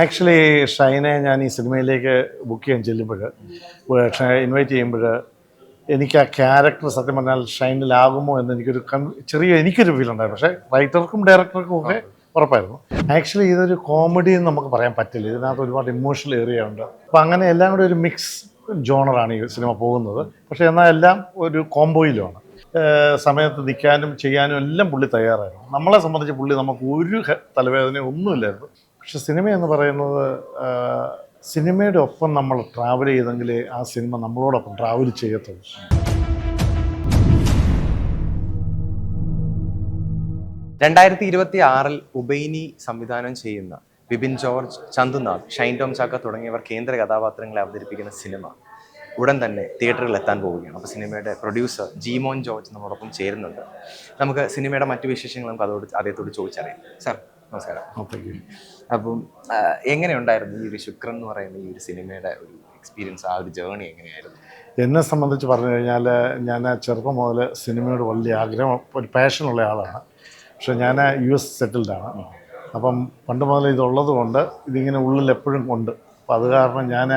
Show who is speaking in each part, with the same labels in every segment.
Speaker 1: Actually ഷൈനെ ഞാൻ ഈ സിനിമയിലേക്ക് ബുക്ക് ചെയ്യാൻ ചെല്ലുമ്പോൾ ഇൻവൈറ്റ് ചെയ്യുമ്പോൾ എനിക്ക് ആ ക്യാരക്ടർ സത്യം പറഞ്ഞാൽ ഷൈനിലാകുമോ എന്ന് എനിക്കൊരു കൺ ചെറിയ എനിക്കൊരു ഫീൽ ഉണ്ടായിരുന്നു. പക്ഷേ റൈറ്റർക്കും ഡയറക്ടർക്കും ഒക്കെ ഉറപ്പായിരുന്നു. ആക്ച്വലി ഇതൊരു കോമഡി എന്ന് നമുക്ക് പറയാൻ പറ്റില്ല. ഇതിനകത്ത് ഒരുപാട് ഇമോഷണൽ ഏറിയ ഉണ്ട്. അപ്പം അങ്ങനെ എല്ലാം കൂടെ ഒരു മിക്സ് ജോണറാണ് ഈ സിനിമ പോകുന്നത്. പക്ഷേ എന്നാൽ എല്ലാം ഒരു കോംബോയിലുമാണ് സമയത്ത് നിൽക്കാനും ചെയ്യാനും എല്ലാം പുള്ളി തയ്യാറായിരുന്നു. നമ്മളെ സംബന്ധിച്ച് പുള്ളി നമുക്ക് ഒരു തലവേദനയും ഒന്നുമില്ലായിരുന്നു. പക്ഷെ സിനിമ എന്ന് പറയുന്നത് സിനിമയുടെ ഒപ്പം നമ്മൾ ട്രാവൽ ചെയ്തെങ്കിലേ ആ സിനിമ നമ്മളോടൊപ്പം ട്രാവൽ ചെയ്യത്തുള്ളൂ.
Speaker 2: രണ്ടായിരത്തി ഇരുപത്തി ആറിൽ ഉബൈനി സംവിധാനം ചെയ്യുന്ന ബിപിൻ ജോർജ് ചന്തുനാഥ് ഷൈൻ ടോം ചാക്ക തുടങ്ങിയവർ കേന്ദ്ര കഥാപാത്രങ്ങളെ അവതരിപ്പിക്കുന്ന സിനിമ ഉടൻ തന്നെ തിയേറ്ററിൽ എത്താൻ പോവുകയാണ്. അപ്പോൾ സിനിമയുടെ പ്രൊഡ്യൂസർ ജീമോൻ ജോർജ് നമ്മോടൊപ്പം ചേരുന്നുണ്ട്. നമുക്ക് സിനിമയുടെ മറ്റു വിശേഷങ്ങൾ നമുക്ക് അതോട് അദ്ദേഹത്തോട് ചോദിച്ചറിയാം. സാർ നമസ്കാരം. അപ്പം എങ്ങനെയുണ്ടായിരുന്നു ഈ ഒരു ശുക്രൻ എന്ന് പറയുന്ന ഈ ഒരു സിനിമയുടെ ഒരു എക്സ്പീരിയൻസ് ആ ഒരു ജേർണി എങ്ങനെയായിരുന്നു?
Speaker 1: എന്നെ സംബന്ധിച്ച് പറഞ്ഞു കഴിഞ്ഞാൽ ഞാൻ ചെറുപ്പം മുതൽ സിനിമയോട് വലിയ ആഗ്രഹം ഒരു പാഷനുള്ള ആളാണ്. പക്ഷെ ഞാൻ യു എസ് സെറ്റിൽഡാണ് അപ്പം പണ്ട് മുതൽ ഇതുള്ളത് കൊണ്ട് ഇതിങ്ങനെ ഉള്ളിൽ എപ്പോഴും ഉണ്ട്. അപ്പം അത് കാരണം ഞാൻ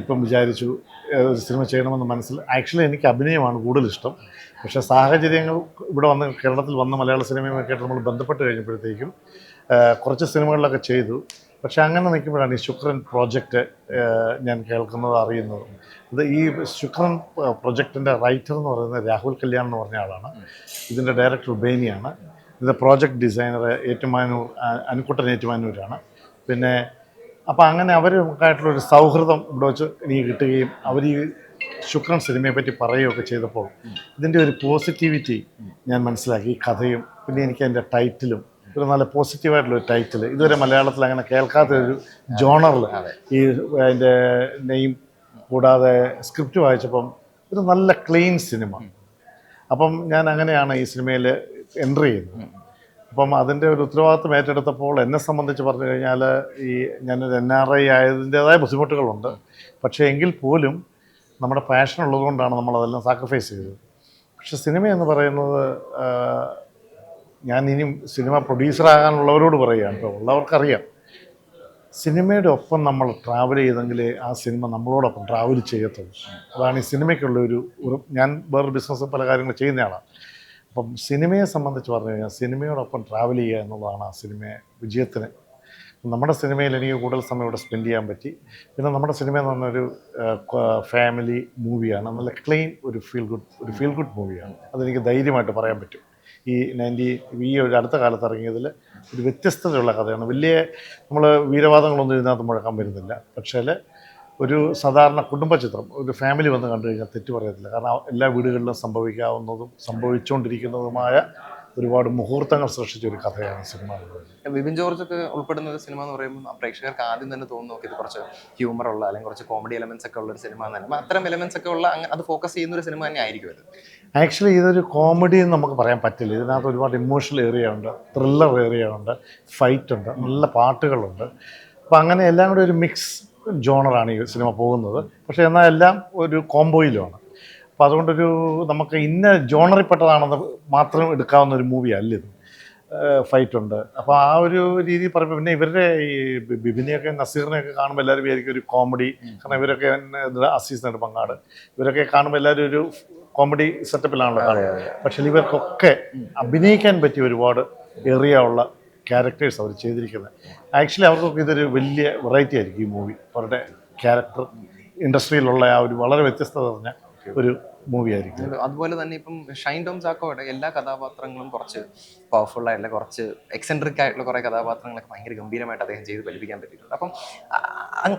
Speaker 1: ഇപ്പം വിചാരിച്ചു ഒരു സിനിമ ചെയ്യണമെന്ന് മനസ്സിൽ ആക്ച്വലി എനിക്ക് അഭിനയമാണ് കൂടുതൽ ഇഷ്ടം പക്ഷേ സാഹചര്യങ്ങൾ ഇവിടെ വന്ന് കേരളത്തിൽ വന്ന മലയാള സിനിമയുമൊക്കെയായിട്ട് നമ്മൾ ബന്ധപ്പെട്ട് കഴിഞ്ഞപ്പോഴത്തേക്കും കുറച്ച് സിനിമകളിലൊക്കെ ചെയ്തു. പക്ഷെ അങ്ങനെ നിൽക്കുമ്പോഴാണ് ഈ ശുക്രൻ പ്രോജക്റ്റ് ഞാൻ കേൾക്കുന്നത് അറിയുന്നത്. ഇത് ഈ ശുക്രൻ പ്രൊജക്റ്റിന്റെ റൈറ്റർ എന്ന് പറയുന്നത് രാഹുൽ കല്യാൺ എന്ന് പറഞ്ഞ ആളാണ്. ഇതിന്റെ ഡയറക്ടർ ബേനിയാണ് ഇതിന്റെ പ്രോജക്റ്റ് ഡിസൈനർ ഏറ്റുമാനൂർ അനുക്കുട്ടൻ ഏറ്റുമാനൂരാണ്. പിന്നെ അപ്പോൾ അങ്ങനെ അവരുമൊക്കെ ഒരു സൗഹൃദം ഇവിടെ വെച്ച് എനിക്ക് കിട്ടുകയും അവർ ഈ ശുക്രൻ സിനിമയെ പറ്റി പറയുകയൊക്കെ ചെയ്തപ്പോൾ ഇതിന്റെ ഒരു പോസിറ്റിവിറ്റി ഞാൻ മനസ്സിലാക്കി. ഈ കഥയും പിന്നെ എനിക്ക് അതിന്റെ ടൈറ്റിലും ഒരു നല്ല പോസിറ്റീവായിട്ടുള്ള ഒരു ടൈറ്റിൽ ഇതുവരെ മലയാളത്തിൽ അങ്ങനെ കേൾക്കാത്തൊരു ജോണറിൽ ഈ അതിന്റെ നെയിം കൂടാതെ സ്ക്രിപ്റ്റ് വായിച്ചപ്പം ഒരു നല്ല ക്ലീൻ സിനിമ അപ്പം ഞാൻ അങ്ങനെയാണ് ഈ സിനിമയിൽ എൻട്രി ചെയ്യുന്നത്. അപ്പം അതിന്റെ ഒരു ഉത്തരവാദിത്വം ഏറ്റെടുത്തപ്പോൾ എന്നെ സംബന്ധിച്ച് പറഞ്ഞു കഴിഞ്ഞാൽ ഈ ഞാനൊരു എൻ ആർ ഐ ആയതിന്റേതായ ബുദ്ധിമുട്ടുകളുണ്ട്. പക്ഷേ എങ്കിൽ പോലും നമ്മുടെ പാഷൻ ഉള്ളതുകൊണ്ടാണ് നമ്മൾ അതെല്ലാം സാക്രിഫൈസ് ചെയ്തത്. പക്ഷെ സിനിമ എന്ന് പറയുന്നത് ഞാൻ ഇനിയും സിനിമ പ്രൊഡ്യൂസർ ആകാനുള്ളവരോട് പറയുകയാണ് കേട്ടോ. ഉള്ളവർക്കറിയാം. സിനിമയുടെ ഒപ്പം നമ്മൾ ട്രാവൽ ചെയ്തെങ്കിലേ ആ സിനിമ നമ്മളോടൊപ്പം ട്രാവൽ ചെയ്യത്തുള്ളൂ. അതാണ് ഈ സിനിമയ്ക്കുള്ള ഒരു ഞാൻ വേറൊരു ബിസിനസ് പല കാര്യങ്ങൾ ചെയ്യുന്നയാളാണ് അപ്പം സിനിമയെ സംബന്ധിച്ച് പറഞ്ഞു കഴിഞ്ഞാൽ സിനിമയോടൊപ്പം ട്രാവൽ ചെയ്യുക എന്നുള്ളതാണ് ആ സിനിമയെ വിജയത്തിന് നമ്മുടെ സിനിമയിൽ എനിക്ക് കൂടുതൽ സമയം ഇവിടെ സ്പെൻഡ് ചെയ്യാൻ പറ്റി. പിന്നെ നമ്മുടെ സിനിമ എന്ന് പറഞ്ഞൊരു ഫാമിലി മൂവിയാണ് നല്ല ക്ലീൻ ഒരു ഫീൽ ഗുഡ് ഒരു ഫീൽ ഗുഡ് മൂവിയാണ് അതെനിക്ക് ധൈര്യമായിട്ട് പറയാൻ പറ്റും. ഈ നയന്റി ഈ ഒരു അടുത്ത കാലത്ത് ഇറങ്ങിയതിൽ ഒരു വ്യത്യസ്തതയുള്ള കഥയാണ്. വലിയ നമ്മൾ വീരവാദങ്ങളൊന്നും ഇതിനകത്ത് മുഴക്കാൻ വരുന്നില്ല. പക്ഷേ ഒരു സാധാരണ കുടുംബ ചിത്രം ഒരു ഫാമിലി വന്ന് കണ്ടു കഴിഞ്ഞാൽ തെറ്റ് പറയത്തില്ല. കാരണം എല്ലാ വീടുകളിലും സംഭവിക്കാവുന്നതും സംഭവിച്ചുകൊണ്ടിരിക്കുന്നതുമായ ഒരുപാട് മുഹൂർത്തങ്ങൾ സൃഷ്ടിച്ച ഒരു കഥയാണ് സിനിമ
Speaker 2: വിപിൻ ജോർജ് ഒക്കെ ഉൾപ്പെടുന്ന ഒരു സിനിമ എന്ന് പറയുമ്പോൾ പ്രേക്ഷകർക്ക് ആദ്യം തന്നെ തോന്നുന്നു നോക്കി ഇത് കുറച്ച് ഹ്യൂമർ ഉള്ള അല്ലെങ്കിൽ കുറച്ച് കോമഡി എലമെന്റ്സ് ഒക്കെ ഉള്ള ഒരു സിനിമ എന്ന് തന്നെ. അത്തരം എലമെന്റ്സ് ഒക്കെ ഉള്ള അത് ഫോക്കസ് ചെയ്യുന്ന ഒരു സിനിമ തന്നെ ആയിരിക്കും അത്.
Speaker 1: ആക്ച്വലി ഇതൊരു കോമഡി എന്ന് നമുക്ക് പറയാൻ പറ്റില്ല. ഇതിനകത്ത് ഒരുപാട് ഇമോഷണൽ ഏറിയ ഉണ്ട് ത്രില്ലർ ഏറിയ ഉണ്ട് ഫൈറ്റ് ഉണ്ട് നല്ല പാട്ടുകളുണ്ട്. അപ്പം അങ്ങനെ എല്ലാം കൂടെ ഒരു മിക്സ് ജോണറാണ് ഈ സിനിമ പോകുന്നത്. പക്ഷേ എന്നാൽ എല്ലാം ഒരു കോംബോയിലുമാണ് അപ്പോൾ അതുകൊണ്ടൊരു നമുക്ക് ഇന്ന ജോണറിൽപ്പെട്ടതാണെന്ന് മാത്രം എടുക്കാവുന്ന ഒരു മൂവി അല്ല ഇത് ഫൈറ്റ് ഉണ്ട്. അപ്പോൾ ആ ഒരു രീതി പറയുമ്പോൾ പിന്നെ ഇവരുടെ ഈ ബിബിനെയൊക്കെ നസീറിനെയൊക്കെ കാണുമ്പോൾ എല്ലാവരും വിചാരിക്കും ഒരു കോമഡി. കാരണം ഇവരൊക്കെ അസീസിനായിട്ട് പങ്കാട് ഇവരൊക്കെ കാണുമ്പോൾ എല്ലാവരും ഒരു കോമഡി സെറ്റപ്പിലാണല്ലോ കാണുന്നത്. പക്ഷേ ഇവർക്കൊക്കെ അഭിനയിക്കാൻ പറ്റിയ ഒരുപാട് ഏറിയ ഉള്ള ക്യാരക്ടേഴ്സ് അവർ ചെയ്തിരിക്കുന്നത്. ആക്ച്വലി അവർക്കൊക്കെ ഇതൊരു വലിയ വെറൈറ്റി ആയിരിക്കും ഈ മൂവി. അവരുടെ ക്യാരക്ടർ ഇൻഡസ്ട്രിയിലുള്ള ആ ഒരു വളരെ വ്യത്യസ്തത നിറഞ്ഞ ഒരു മൂവി ആയിരിക്കും.
Speaker 2: അതുപോലെ തന്നെ ഇപ്പം ഷൈൻ ടോം ചാക്കോയുടെ എല്ലാ കഥാപാത്രങ്ങളും കുറച്ച് പവർഫുൾ ആയിട്ടുള്ള കുറച്ച് എക്സെൻട്രിക് ആയിട്ടുള്ള കുറെ കഥാപാത്രങ്ങളൊക്കെ ഭയങ്കര ഗംഭീരമായിട്ട് അദ്ദേഹം ചെയ്ത് ഫലിപ്പിക്കാൻ പറ്റിയിട്ടുണ്ട്. അപ്പം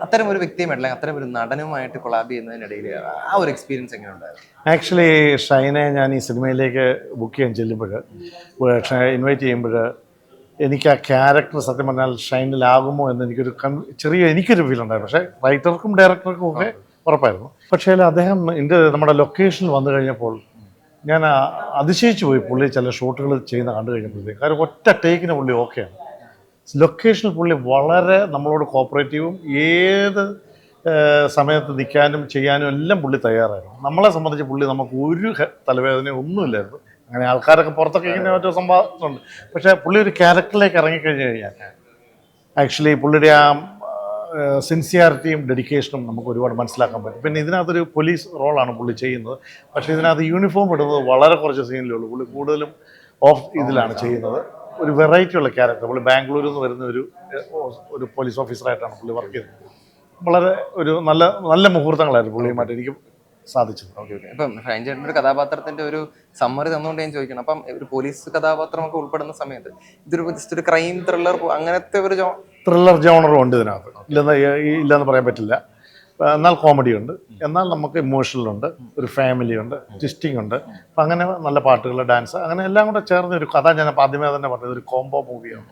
Speaker 2: അത്തരം ഒരു വ്യക്തിയുമായിട്ടില്ല അത്തരം ഒരു നടനുമായിട്ട് കൊളാബ് ചെയ്യുന്നതിനിടയിൽ ആ ഒരു എക്സ്പീരിയൻസ് എങ്ങനെ ഉണ്ടായിരുന്നു?
Speaker 1: ആക്ച്വലി ഷൈനെ ഞാൻ ഈ സിനിമയിലേക്ക് ബുക്ക് ചെയ്യാൻ ചെല്ലുമ്പോൾ ഇൻവൈറ്റ് ചെയ്യുമ്പോൾ എനിക്ക് ആ ക്യാരക്ടർ സത്യം പറഞ്ഞാൽ ഷൈനിലാകുമോ എന്ന് എനിക്കൊരു ചെറിയ എനിക്കൊരു ഫീൽ ഉണ്ടായിരുന്നു. പക്ഷേ റൈറ്റർക്കും ഡയറക്ടർക്കും ഒക്കെ ഉറപ്പായിരുന്നു. പക്ഷേ അദ്ദേഹം എന്റെ നമ്മുടെ ലൊക്കേഷനിൽ വന്നു കഴിഞ്ഞപ്പോൾ ഞാൻ അതിശയിച്ചു പോയി പുള്ളി ചില ഷോട്ടുകൾ ചെയ്യുന്ന കണ്ടു കഴിഞ്ഞപ്പോഴത്തേക്ക്. കാരണം ഒറ്റ ടേക്കിന് പുള്ളി ഓക്കെയാണ് ലൊക്കേഷനിൽ പുള്ളി വളരെ നമ്മളോട് കോപ്പറേറ്റീവും ഏത് സമയത്ത് നിൽക്കാനും ചെയ്യാനും എല്ലാം പുള്ളി തയ്യാറായിരുന്നു. നമ്മളെ സംബന്ധിച്ച് പുള്ളി നമുക്ക് ഒരു തലവേദന ഒന്നുമില്ലായിരുന്നു. അങ്ങനെ ആൾക്കാരൊക്കെ പുറത്തൊക്കെ ഇങ്ങനെ മറ്റോ സംഭവമുണ്ട് പക്ഷേ പുള്ളി ഒരു ക്യാരക്ടറിലേക്ക് ഇറങ്ങിക്കഴിഞ്ഞ് കഴിഞ്ഞാൽ ആക്ച്വലി പുള്ളിയുടെ ആ സിൻസിയാരിറ്റിയും ഡെഡിക്കേഷനും നമുക്ക് ഒരുപാട് മനസ്സിലാക്കാൻ പറ്റും. പിന്നെ ഇതിനകത്തൊരു പോലീസ് റോളാണ് പുള്ളി ചെയ്യുന്നത്. പക്ഷേ ഇതിനകത്ത് യൂണിഫോം ഇടുന്നത് വളരെ കുറച്ച് സീനിലേ ഉള്ളൂ. പുള്ളി കൂടുതലും ഓഫ് ഇതിലാണ് ചെയ്യുന്നത്. ഒരു വെറൈറ്റി ഉള്ള ക്യാരക്ടർ പുള്ളി ബാംഗ്ലൂരിൽ നിന്ന് വരുന്ന ഒരു ഒരു പോലീസ് ഓഫീസറായിട്ടാണ് പുള്ളി വർക്ക് ചെയ്തത് വളരെ ഒരു നല്ല നല്ല മുഹൂർത്തങ്ങളായിരുന്നു പുള്ളിയുമായിട്ട് എനിക്ക് സാധിച്ചത്.
Speaker 2: Okay okay. ഇപ്പം ഫ്രാഞ്ചേട്ടന്റെ ചേട്ടന്റെ ഒരു കഥാപാത്രത്തിന്റെ ഒരു സമ്മറി തന്നുകൊണ്ട് ഞാൻ ചോദിക്കണം. അപ്പം ഒരു പോലീസ് കഥാപാത്രമൊക്കെ ഉൾപ്പെടുന്ന സമയത്ത് ഇതൊരു ജസ്റ്റ് ഒരു ക്രൈം ത്രില്ലർ അങ്ങനത്തെ ഒരു
Speaker 1: ത്രില്ലർ ജോണറും ഉണ്ട് ഇതിനകത്ത്. ഇല്ലെന്ന് ഇല്ലെന്ന് പറയാൻ പറ്റില്ല. എന്നാൽ കോമഡി ഉണ്ട്. എന്നാൽ നമുക്ക് ഇമോഷണൽ ഉണ്ട് ഒരു ഫാമിലി ഉണ്ട് ട്വിസ്റ്റിംഗ് ഉണ്ട്. അപ്പം അങ്ങനെ നല്ല പാട്ടുകൾ ഡാൻസ് അങ്ങനെ എല്ലാം കൂടെ ചേർന്ന് ഒരു കഥ ഞാൻ ആദ്യമേ തന്നെ പറഞ്ഞത് ഒരു കോംബോ മൂവിയാണ്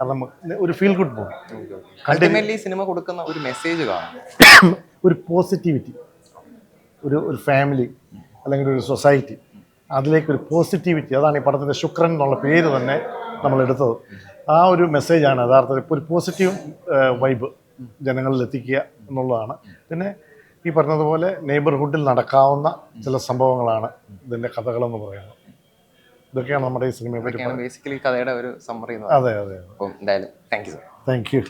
Speaker 1: കാരണം നമുക്ക് ഒരു ഫീൽ ഗുഡ് മൂവി
Speaker 2: സിനിമ കൊടുക്കുന്ന ഒരു മെസ്സേജ് കാണും.
Speaker 1: ഒരു പോസിറ്റിവിറ്റി ഒരു ഒരു ഫാമിലി അല്ലെങ്കിൽ ഒരു സൊസൈറ്റി അതിലേക്ക് ഒരു പോസിറ്റിവിറ്റി അതാണ് ഈ പടത്തിന്റെ ശുക്രൻ എന്നുള്ള പേര് തന്നെ നമ്മൾ എടുത്തത് ആ ഒരു മെസ്സേജാണ് യഥാർത്ഥത്തിൽ ഒരു പോസിറ്റീവ് വൈബ് ജനങ്ങളിൽ എത്തിക്കുക എന്നുള്ളതാണ്. പിന്നെ ഈ പറഞ്ഞതുപോലെ നെയ്ബർഹുഡിൽ നടക്കാവുന്ന ചില സംഭവങ്ങളാണ് ഇതിന്റെ കഥകളെന്ന് പറയുന്നത്. ഇതൊക്കെയാണ് നമ്മുടെ ഈ സിനിമയെ പറ്റി
Speaker 2: ബേസിക്കലി കഥയുടെ ഒരു സമ്മറി അതെ
Speaker 1: അതെ അതെ.
Speaker 2: അപ്പം എന്തായാലും thank you sir
Speaker 1: thank you